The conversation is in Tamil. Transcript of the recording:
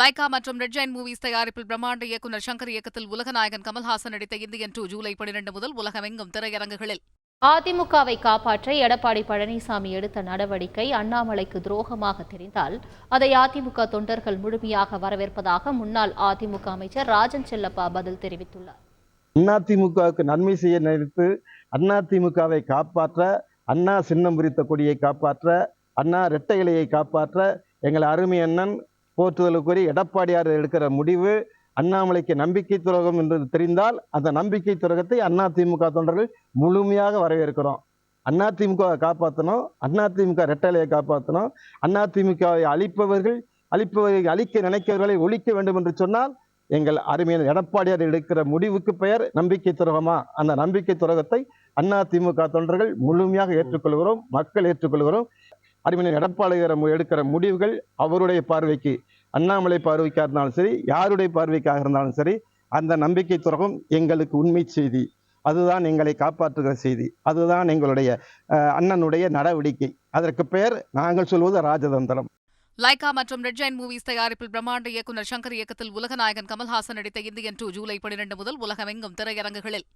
லைகா மற்றும் ரெட் ஜெயின் மூவிஸ் தயாரிப்பில் பிரம்மாண்ட இயக்குநர் சங்கர் இயக்கத்தில் உலகநாயகன் கமல்ஹாசன் நடித்த இந்தியன் டூ ஜூலை பனிரெண்டு முதல் உலகமெங்கும் திரையரங்குகளில். அதிமுகவை காப்பாற்ற எடப்பாடி பழனிசாமி எடுத்த நடவடிக்கை அண்ணாமலைக்கு துரோகமாக தெரிந்தால் அதை அதிமுக தொண்டர்கள் முழுமையாக வரவேற்பதாக முன்னாள் அதிமுக அமைச்சர் ராஜன் செல்லப்பா பதில் தெரிவித்துள்ளார். அதிமுகவுக்கு நன்மை செய்ய நினைத்து அதிமுகவை காப்பாற்ற அண்ணா சின்னம் குறித்த கொடியை காப்பாற்ற அண்ணா இரட்டை இலையை காப்பாற்ற எங்கள் அருமை அண்ணன் போற்றுதலுக்குரிய எடப்பாடியார் எடுக்கிற முடிவு அண்ணாமலைக்கு நம்பிக்கை துரோகம் என்று தெரிந்தால் அந்த நம்பிக்கை துரோகத்தை அதிமுக தொண்டர்கள் முழுமையாக வரவேற்கிறோம். அதிமுகவை காப்பாற்றணும் அதிமுக ரெட்டலையை காப்பாற்றணும் அதிமுகவை அழிப்பவர்கள் அழிப்பவர்கள் அழிக்க நினைக்கிறவர்களை ஒழிக்க வேண்டும் என்று சொன்னால் எங்கள் அருமையான எடப்பாடியார் எடுக்கிற முடிவுக்கு பெயர் நம்பிக்கை துரோகமா? அந்த நம்பிக்கை துரோகத்தை அதிமுக தொண்டர்கள் முழுமையாக ஏற்றுக்கொள்கிறோம் மக்கள் ஏற்றுக்கொள்கிறோம். அருமையான எடப்பாளையர் எடுக்கிற முடிவுகள் அவருடைய பார்வைக்கு. அண்ணாமலை பார்வைக்காக இருந்தாலும் சரி யாருடைய பார்வைக்காக இருந்தாலும் சரி அந்த நம்பிக்கை துறகம் எங்களுக்கு உண்மை செய்தி. அதுதான் எங்களை காப்பாற்றுகிற செய்தி. அதுதான் எங்களுடைய அண்ணனுடைய நடவடிக்கை. அதற்கு பெயர் நாங்கள் சொல்வது ராஜதந்திரம். லைகா மற்றும் ரெட் ஜெயின் மூவிஸ் தயாரிப்பில் பிரம்மாண்ட இயக்குநர் சங்கர் இயக்கத்தில் உலகநாயகன் கமல்ஹாசன் நடித்த இந்தியன் டூ ஜூலை பனிரெண்டு முதல் உலகமெங்கும் திரையரங்குகளில்.